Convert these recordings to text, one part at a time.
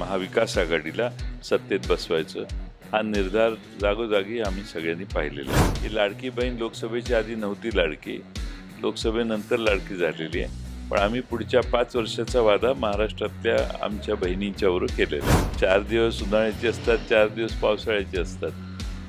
महाविकास आघाडीला सत्तेत बसवायचं. हा निर्धार जागोजागी आम्ही सगळ्यांनी पाहिलेला आहे. ही लाडकी बहीण लोकसभेच्या आधी नव्हती लाडकी लोकसभेनंतर लाडकी झालेली आहे. पण आम्ही पुढच्या पाच वर्षाचा वादा महाराष्ट्रातल्या आमच्या बहिणींच्यावर केलेला आहे. चार दिवस उन्हाळ्याचे असतात चार दिवस पावसाळ्याचे असतात.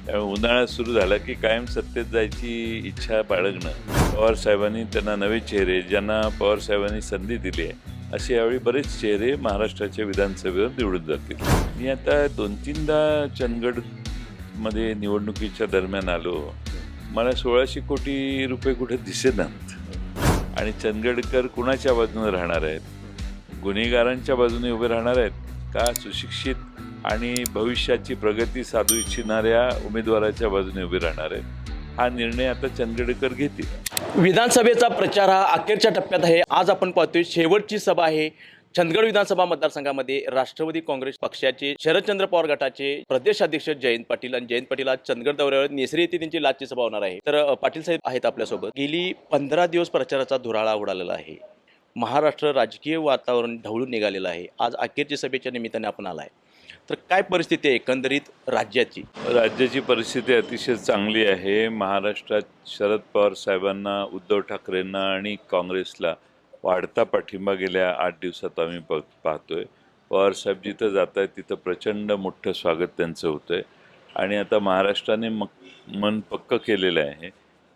त्यामुळे उन्हाळा सुरू झाला की कायम सत्तेत जायची इच्छा बाळगणं. पवार साहेबांनी त्यांना नवे चेहरे ज्यांना पवार साहेबांनी संधी दिली आहे. असे यावेळी बरेच चेहरे महाराष्ट्राच्या विधानसभेवर निवडून जातील. मी आता दोन तीनदा चंदगडमध्ये निवडणुकीच्या दरम्यान आलो. मला सोळाशे कोटी रुपये कुठे दिसेनात. आणि चंदगडकर कुणाच्या बाजूने राहणार आहेत? गुन्हेगारांच्या बाजूने उभे राहणार आहेत? का सुशिक्षित आणि भविष्याची प्रगती साधू इच्छिणाऱ्या उमेदवाराच्या बाजूने उभे राहणार आहेत? हा निर्णय आता चंदगडकर घेतील. विधानसभेचा प्रचार हा अखेरच्या टप्प्यात आहे. आज आपण पाहतोय शेवटची सभा आहे. चंदगड विधानसभा मतदारसंघामध्ये राष्ट्रवादी काँग्रेस पक्षाचे शरदचंद्र पवार गटाचे प्रदेशाध्यक्ष जयंत पाटील आणि जयंत पाटील आज चंदगड दौऱ्यावर नेसरी येथे त्यांची लाचची सभा होणार आहे. तर पाटील साहेब आहेत आपल्यासोबत. गेली पंधरा दिवस प्रचाराचा धुराळा उडालेला आहे. महाराष्ट्र राजकीय वातावरण ढवळून निघालेलं आहे. आज अखेरच्या सभेच्या निमित्ताने आपण आलाय. तर काय परिस्थिती आहे एकंदरीत राज्याची? राज्याची परिस्थिती अतिशय चांगली आहे. महाराष्ट्रात शरद पवार साहेबांना उद्धव ठाकरेंना आणि काँग्रेसला वाढता पाठिंबा गेल्या आठ दिवसात आम्ही प पाहतोय. पवार साहेब जिथं जात आहेत तिथं प्रचंड मोठं स्वागत त्यांचं होतं आहे आणि आता महाराष्ट्राने मग मन पक्क केलेलं आहे.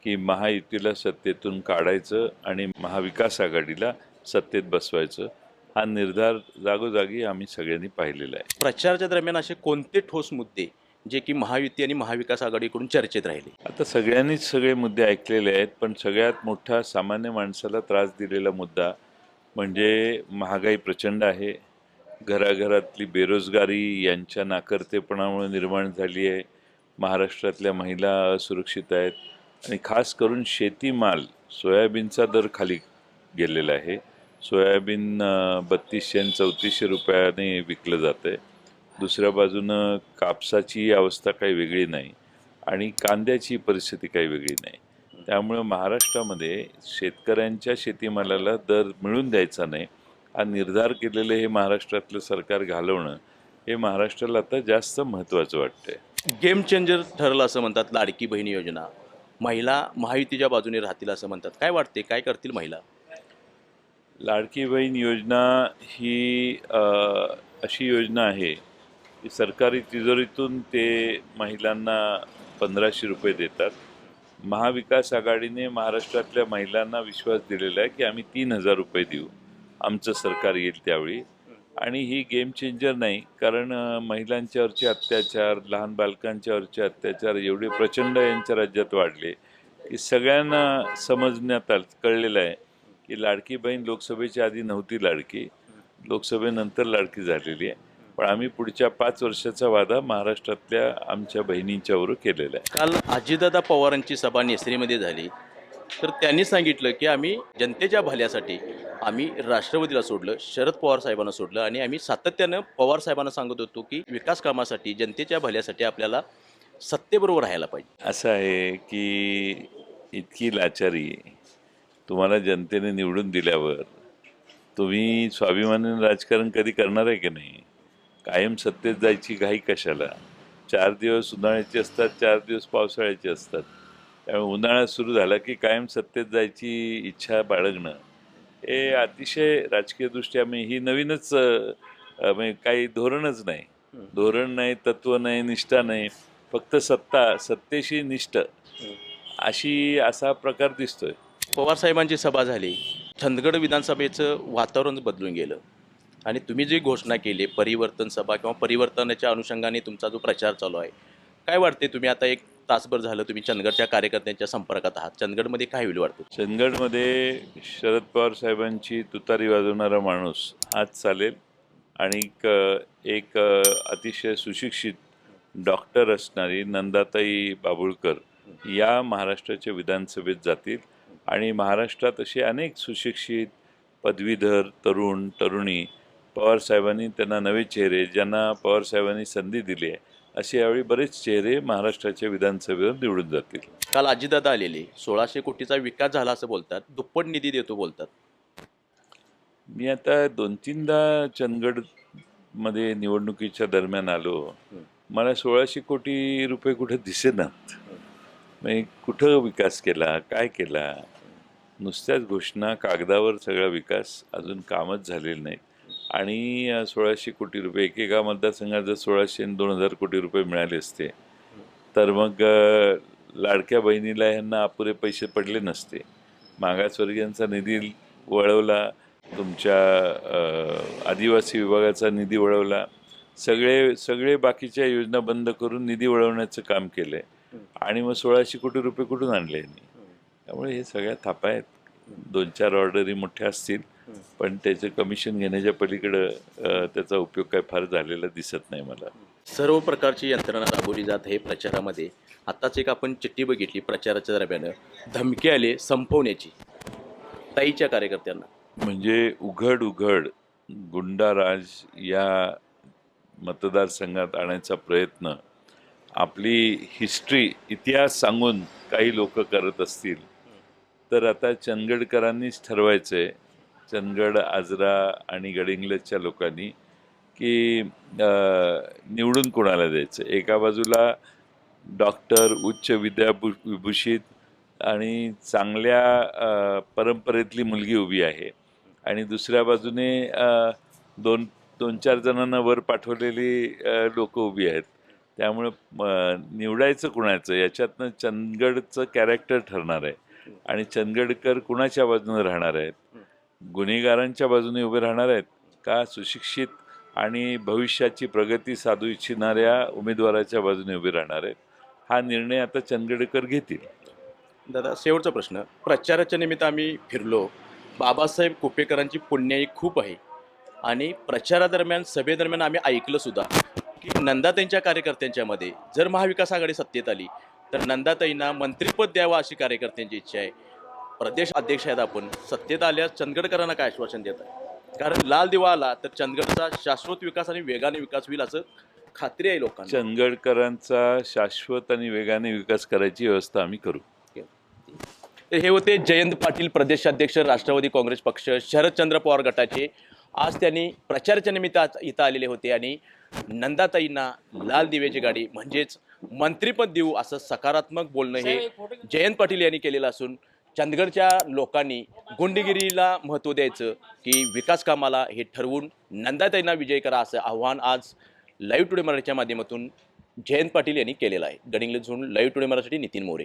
की महायुतीला सत्तेतून काढायचं आणि महाविकास आघाडीला सत्तेत बसवायचं हा निर्धार जागोजागी आम्ही सगळ्यांनी पाहिलेला आहे. प्रचाराच्या दरम्यान असे कोणते ठोस मुद्दे जे की महायुती आणि महाविकास आघाडीकडून चर्चेत राहिले? आता सगळ्यांनीच सगळे मुद्दे ऐकलेले आहेत पण सगळ्यात मोठा सामान्य माणसाला त्रास दिलेला मुद्दा म्हणजे महागाई प्रचंड आहे. घराघरातली बेरोजगारी यांच्या नाकर्तेपणामुळे निर्माण झाली आहे. महाराष्ट्रातल्या महिला असुरक्षित आहेत. आणि खास करून शेतीमाल सोयाबीनचा दर खाली गेलेला आहे. सोयाबीन बत्तीसशे आणि चौतीसशे रुपयाने विकलं जातं आहे दुसऱ्या बाजूनं कापसाची अवस्था काही वेगळी नाही आणि कांद्याची परिस्थिती काही वेगळी नाही. त्यामुळं महाराष्ट्रामध्ये शेतकऱ्यांच्या शेतीमालाला दर मिळून द्यायचा नाही. हा निर्धार केलेलं हे महाराष्ट्रातलं सरकार घालवणं हे महाराष्ट्राला आता जास्त महत्त्वाचं वाटतंय. गेम चेंजर ठरलं असं म्हणतात लाडकी बहीण योजना. महिला महायुतीच्या बाजूने राहतील असं म्हणतात. काय वाटते काय करतील महिला? लाडकी बहीण योजना ही अशी योजना आहे की सरकारी तिजोरीतून ते महिलांना पंधराशे रुपये देतात. महाविकास आघाडीने महाराष्ट्रातल्या महिलांना विश्वास दिलेला आहे की आम्ही तीन हजार रुपये देऊ. आमचं सरकार येईल त्यावेळी. आणि ही गेम चेंजर नाही कारण महिलांच्यावरचे अत्याचार लहान बालकांच्यावरचे अत्याचार एवढे प्रचंड यांच्या राज्यात वाढले की सगळ्यांना समजण्यात आलं कळलेलं आहे की लाडकी बहीण लोकसभेच्या आधी नव्हती लाडकी लोकसभेनंतर लाडकी झालेली आहे. पण आम्ही पुढच्या पाच वर्षाचा वादा महाराष्ट्रातल्या आमच्या बहिणींच्यावर केलेला आहे. काल अजितदादा पवारांची सभा नेसरीमध्ये झाली. तर त्यांनी सांगितलं की आम्ही जनतेच्या भल्यासाठी आम्ही राष्ट्रवादीला सोडलं शरद पवार साहेबांना सोडलं आणि आम्ही सातत्यानं पवार साहेबांना सांगत होतो की विकास कामासाठी जनतेच्या भल्यासाठी आपल्याला सत्तेबरोबर राहायला पाहिजे. असं आहे की इतकी लाचारी तुम्हाला जनतेने निवडून दिल्यावर तुम्ही स्वाभिमानाने राजकारण कधी करणार आहे की नाही? कायम सत्तेत जायची घाई कशाला? चार दिवस उन्हाळ्याचे असतात चार दिवस पावसाळ्याचे असतात. त्यामुळे उन्हाळा सुरू झाला की कायम सत्तेत जायची इच्छा बाळगणं. हे अतिशय राजकीयदृष्ट्या मी ही नवीनच म्हणजे काही धोरणच नाही. धोरण नाही तत्व नाही निष्ठा नाही. फक्त सत्ता सत्तेशी निष्ठ. अशी असा प्रकार दिसतोय. पवार साहेबांची सभा झाली. चंदगड विधानसभेचं वातावरण बदलून गेलं. आणि तुम्ही जी घोषणा केली परिवर्तन सभा किंवा परिवर्तनाच्या अनुषंगाने तुमचा जो प्रचार चालू आहे काय वाटते तुम्ही? आता एक तासभर झालं तुम्ही चंदगडच्या कार्यकर्त्यांच्या संपर्कात आहात. चंदगडमध्ये काय होईल वाटतं? चंदगडमध्ये शरद पवार साहेबांची तुतारी वाजवणारा माणूस आज चालेल. आणि एक एक अतिशय सुशिक्षित डॉक्टर असणारी नंदाताई बाबुळकर या महाराष्ट्राच्या विधानसभेत जातील. आणि महाराष्ट्रात असे अनेक सुशिक्षित पदवीधर तरुण तरुणी पवार साहेबांनी त्यांना नवे चेहरे ज्यांना पवार साहेबांनी संधी दिली आहे असे यावेळी बरेच चेहरे महाराष्ट्राच्या विधानसभेवर निवडून जातील. काल अजितदादा आलेले सोळाशे कोटीचा विकास झाला असं बोलतात दुप्पट निधी देतो बोलतात. मी आता दोन तीनदा मध्ये निवडणुकीच्या दरम्यान आलो. मला सोळाशे कोटी रुपये कुठं दिसेनात. म्हणजे कुठं विकास केला काय केला? नुसत्याच घोषणा कागदावर सगळा विकास अजून कामच झालेलं नाही. आणि सोळाशे कोटी रुपये एकेका मतदारसंघात जर सोळाशे आणि दोन हजार कोटी रुपये मिळाले असते तर मग लाडक्या बहिणीला ह्यांना अपुरे पैसे पडले नसते. मागासवर्गीयांचा निधी वळवला तुमच्या आदिवासी विभागाचा निधी वळवला सगळे सगळे बाकीच्या योजना बंद करून निधी वळवण्याचं काम केलंय. आणि मग सोळाशे कोटी रुपये कुठून आणले यांनी? त्यामुळे हे सगळ्या थापा आहेत. दोन चार ऑर्डरी मोठ्या असतील. पण त्याचं कमिशन घेण्याच्या पलीकडं त्याचा उपयोग काय फार झालेला दिसत नाही मला. सर्व प्रकारची यंत्रणा राबवली जात आहे प्रचारामध्ये. आत्ताच एक आपण चिठ्ठी बघितली प्रचाराच्या दरम्यान. धमकी आले संपवण्याची. ताईच्या कार्यकर्त्यांना. म्हणजे उघड उघड गुंडाराज या मतदारसंघात आणायचा प्रयत्न. आपली हिस्ट्री इतिहास सांगून काही लोक करत असतील. तर आता चंदगडकरांनीच ठरवायचं आहे चंदगड आजरा आणि गडिंग्लजच्या लोकांनी की निवडून कोणाला द्यायचं? एका बाजूला डॉक्टर उच्च विद्याभू विभूषित आणि चांगल्या परंपरेतली मुलगी उभी आहे आणि दुसऱ्या बाजूने दोन दोन चार जणांना वर पाठवलेली लोकं उभी आहेत. त्यामुळे निवडायचं कुणाचं? याच्यातनं चंदगडचं कॅरेक्टर ठरणार आहे. आणि चंदगडकर कुणाच्या बाजूनं राहणार आहेत? गुन्हेगारांच्या बाजूने उभे राहणार आहेत का? सुशिक्षित आणि भविष्याची प्रगती साधू इच्छिणाऱ्या उमेदवाराच्या बाजूने उभे राहणार आहेत. हा निर्णय आता चंदगडकर घेतील. दादा शेवटचा प्रश्न. प्रचाराच्या निमित्त आम्ही फिरलो. बाबासाहेब कुपेकरांची पुण्याई खूप आहे. आणि प्रचारादरम्यान सभेदरम्यान आम्ही ऐकलं सुद्धा की नंदाताईंच्या कार्यकर्त्यांच्यामध्ये जर महाविकास आघाडी सत्तेत आली तर नंदाताईंना मंत्रिपद द्यावं अशी कार्यकर्त्यांची इच्छा आहे. प्रदेश अध्यक्ष आहेत आपण. सत्तेत आल्यास चंदगडकरांना काय आश्वासन देत आहे? कारण लाल दिवा आला तर चंदगडचा शाश्वत विकास आणि वेगाने विकास होईल असं खात्री आहे लोकांना. चंदगडकरांचा शाश्वत आणि वेगाने विकास करायची व्यवस्था आम्ही करू. तर हे होते जयंत पाटील प्रदेशाध्यक्ष राष्ट्रवादी काँग्रेस पक्ष शरदचंद्र पवार गटाचे. आज त्यांनी प्रचाराच्या निमित्त इथं आलेले होते आणि नंदाताईंना लाल दिव्याची गाडी म्हणजेच मंत्रिपद देऊ असं सकारात्मक बोलणं हे जयंत पाटील यांनी केलेलं असून चंदगडच्या लोकांनी गुंडगिरीला महत्त्व द्यायचं की विकास कामाला हे ठरवून नंदाताईंना विजय करा असं आव्हान आज लाईव्ह टुडे मराठीच्या माध्यमातून जयंत पाटील यांनी केलेलं आहे. गडिंग्लजहून लाईव्ह टुडे मराठी नितीन मोरे.